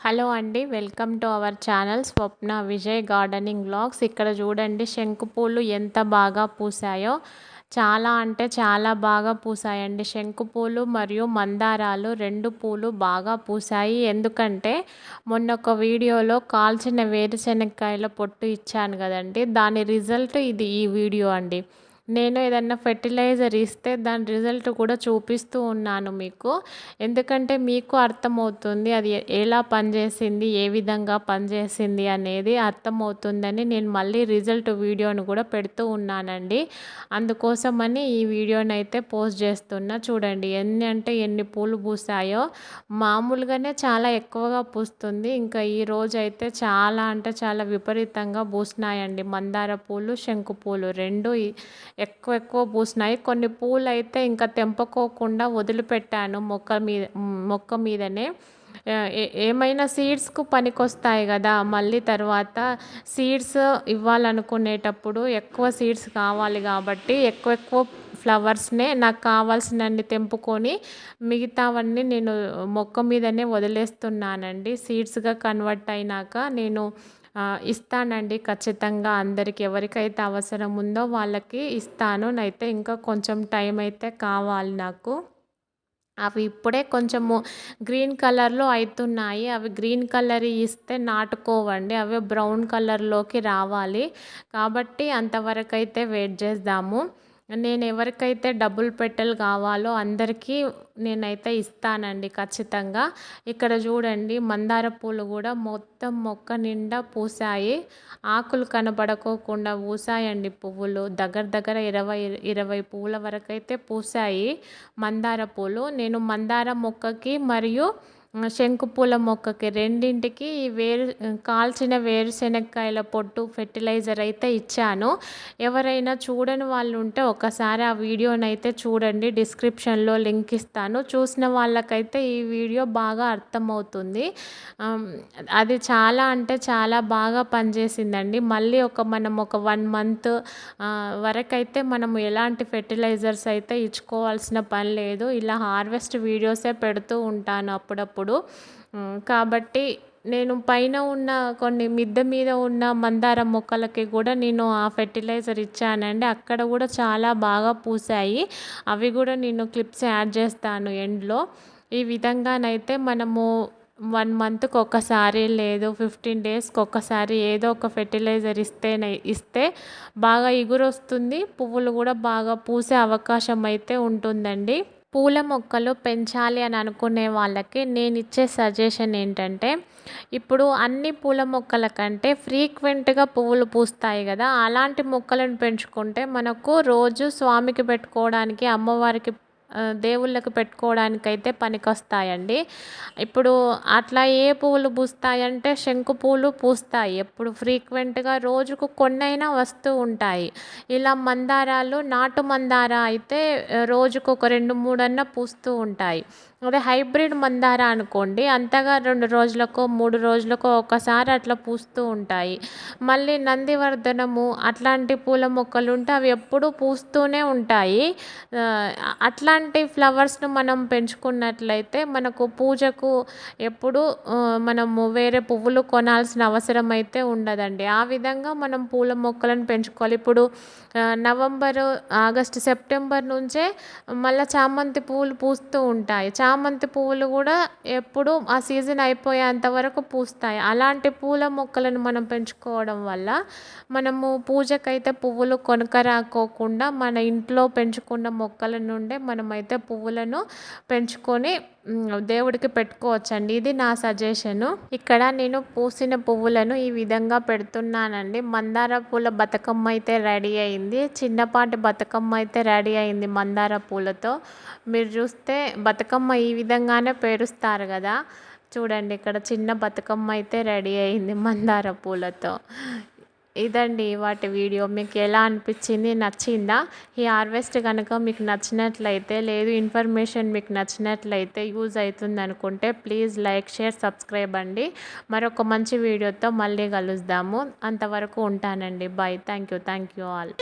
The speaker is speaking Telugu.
హలో అండి welcome to our channel Swapna Vijay gardening blogs ఇక్కడ చూడండి శంకుపూలు ఎంత బాగా పూసాయో. చాలా అంటే చాలా బాగా పూసాయండి. శంకుపూలు మరియు మందారాలు రెండు పూలు బాగా పూసాయి. ఎందుకంటే మొన్న ఒక వీడియోలో కాల్చిన వేరుశెనక్కాయల పొట్టు ఇచ్చాను కదండి. దాని రిజల్ట్ ఇది ఈ వీడియో అండి. నేను ఏదన్నా ఫెర్టిలైజర్ ఇస్తే దాని రిజల్ట్ కూడా చూపిస్తూ ఉన్నాను మీకు. ఎందుకంటే మీకు అర్థమవుతుంది అది ఎలా పనిచేసింది ఏ విధంగా పనిచేసింది అనేది అర్థమవుతుందని నేను మళ్ళీ రిజల్ట్ వీడియోను కూడా పెడుతూ ఉన్నానండి. అందుకోసమని ఈ వీడియోని అయితే పోస్ట్ చేస్తున్నా. చూడండి ఎన్ని అంటే ఎన్ని పూలు పూసాయో. మామూలుగానే చాలా ఎక్కువగా పూస్తుంది. ఇంకా ఈ రోజు అయితే చాలా అంటే చాలా విపరీతంగా పూసినాయండి. మందార పూలు శంకు పూలు రెండు ఎక్కువ ఎక్కువ పూసినాయి. కొన్ని పూలు అయితే ఇంకా తెంపుకోకుండా వదిలిపెట్టాను మొక్క మీద మొక్క మీదనే. ఏమైనా సీడ్స్కు పనికొస్తాయి కదా మళ్ళీ తర్వాత సీడ్స్ ఇవ్వాలనుకునేటప్పుడు ఎక్కువ సీడ్స్ కావాలి కాబట్టి ఎక్కువ ఎక్కువ ఫ్లవర్స్నే నాకు కావాల్సినన్ని తెంపుకొని మిగతావన్నీ నేను మొక్క మీదనే వదిలేస్తున్నానండి. సీడ్స్గా కన్వర్ట్ అయినాక నేను ఇస్తానండి. ఖచ్చితంగా అందరికి ఎవరికైతే అవసరం ఉందో వాళ్ళకి ఇస్తాను. అయితే ఇంకా కొంచెం టైం అయితే కావాలి నాకు. అవి ఇప్పుడే కొంచెము గ్రీన్ కలర్లో అవుతున్నాయి అవి గ్రీన్ కలర్ ఇస్తే నాటుకోవండి. అవి బ్రౌన్ కలర్లోకి రావాలి. కాబట్టి అంతవరకు అయితే వెయిట్ చేద్దాము. నేను ఎవరికైతే డబుల్ పెట్టెలు కావాలో అందరికీ నేనైతే ఇస్తానండి ఖచ్చితంగా. ఇక్కడ చూడండి మందార పూలు కూడా మొత్తం మొక్క నిండా పూసాయి ఆకులు కనబడకోకుండా పూసాయండి పువ్వులు. దగ్గర దగ్గర ఇరవై ఇరవై పువ్వుల వరకైతే పూసాయి మందార పూలు. నేను మందార మొక్కకి మరియు శంకుపూల మొక్కకి రెండింటికి వేరు కాల్చిన వేరుశెనక్కాయల పొట్టు ఫెర్టిలైజర్ అయితే ఇచ్చాను. ఎవరైనా చూడని వాళ్ళు ఉంటే ఒకసారి ఆ వీడియోనైతే చూడండి డిస్క్రిప్షన్లో లింక్ ఇస్తాను. చూసిన వాళ్ళకైతే ఈ వీడియో బాగా అర్థమవుతుంది. అది చాలా అంటే చాలా బాగా పనిచేసిందండి. మళ్ళీ ఒక మనం ఒక వన్ మంత్ వరకైతే మనం ఎలాంటి ఫెర్టిలైజర్స్ అయితే ఇచ్చుకోవాల్సిన పని లేదు. ఇలా హార్వెస్ట్ వీడియోసే పెడుతూ ఉంటాను అప్పుడప్పుడు. ఇప్పుడు కాబట్టి నేను పైన ఉన్న కొన్ని మిద్దె మీద ఉన్న మందార మొక్కలకి కూడా నేను ఆ ఫెర్టిలైజర్ ఇచ్చానండి. అక్కడ కూడా చాలా బాగా పూసాయి. అవి కూడా నేను క్లిప్స్ యాడ్ చేస్తాను ఎండ్లో. ఈ విధంగానైతే మనము వన్ మంత్కి ఒకసారి లేదు ఫిఫ్టీన్ డేస్కి ఒకసారి ఏదో ఒక ఫెర్టిలైజర్ ఇస్తే ఇస్తే బాగా ఎగురొస్తుంది పువ్వులు కూడా బాగా పూసే అవకాశం అయితే ఉంటుందండి. పూల మొక్కలు పెంచాలి అని అనుకునే వాళ్ళకి నేను ఇచ్చే సజెషన్ ఏంటంటే ఇప్పుడు అన్ని పూల మొక్కల కంటే ఫ్రీక్వెంట్గా పువ్వులు పూస్తాయి కదా అలాంటి మొక్కలను పెంచుకుంటే మనకు రోజు స్వామికి పెట్టుకోవడానికి అమ్మవారికి దేవుళ్ళకి పెట్టుకోవడానికైతే పనికొస్తాయండి. ఇప్పుడు అట్లా ఏ పువ్వులు పూస్తాయంటే శంకు పూలు పూస్తాయి. ఎప్పుడు ఫ్రీక్వెంట్గా రోజుకు కొన్నైనా వస్తూ ఉంటాయి. ఇలా మందారాలు నాటు మందార అయితే రోజుకు ఒక రెండు మూడన్నా పూస్తూ ఉంటాయి. అదే హైబ్రిడ్ మందార అనుకోండి అంతగా రెండు రోజులకో మూడు రోజులకో ఒకసారి అట్లా పూస్తూ ఉంటాయి. మళ్ళీ నందివర్ధనము అట్లాంటి పూల మొక్కలు ఉంటే అవి ఎప్పుడూ పూస్తూనే ఉంటాయి. అట్లాంటి ఫ్లవర్స్ను మనం పెంచుకున్నట్లయితే మనకు పూజకు ఎప్పుడు మనము వేరే పువ్వులు కొనాల్సిన అవసరం అయితే ఉండదండి. ఆ విధంగా మనం పూల మొక్కలను పెంచుకోవాలి. ఇప్పుడు నవంబరు ఆగస్టు సెప్టెంబర్ నుంచే మళ్ళీ చామంతి పువ్వులు పూస్తూ ఉంటాయి. చామంతి పువ్వులు కూడా ఎప్పుడు ఆ సీజన్ అయిపోయేంత వరకు పూస్తాయి. అలాంటి పూల మొక్కలను మనం పెంచుకోవడం వల్ల మనము పూజకైతే పువ్వులు కొనకరాకోకుండా మన ఇంట్లో పెంచుకున్న మొక్కల నుండే మనమైతే పువ్వులను పెంచుకొని దేవుడికి పెట్టుకోవచ్చండి. ఇది నా సజెషను ఇక్కడ నేను పూసిన పువ్వులను ఈ విధంగా పెడుతున్నానండి. మందార పూల బతుకమ్మ అయితే రెడీ అయింది. చిన్నపాటి బతుకమ్మ అయితే రెడీ అయింది మందార పూలతో. మీరు చూస్తే బతుకమ్మ ఈ విధంగానే పేరుస్తారు కదా. చూడండి ఇక్కడ చిన్న బతుకమ్మ అయితే రెడీ అయింది మందార పూలతో. ఇదండి వాటి వీడియో. మీకు ఎలా అనిపించింది? నచ్చిందా? ఈ హార్వెస్ట్ కనుక మీకు నచ్చినట్లయితే లేదు ఇన్ఫర్మేషన్ మీకు నచ్చినట్లయితే యూజ్ అవుతుంది అనుకుంటే ప్లీజ్ లైక్ షేర్ సబ్స్క్రైబ్ అండి. మరొక మంచి వీడియోతో మళ్ళీ కలుద్దాము. అంతవరకు ఉంటానండి. Bye. Thank you thank you all.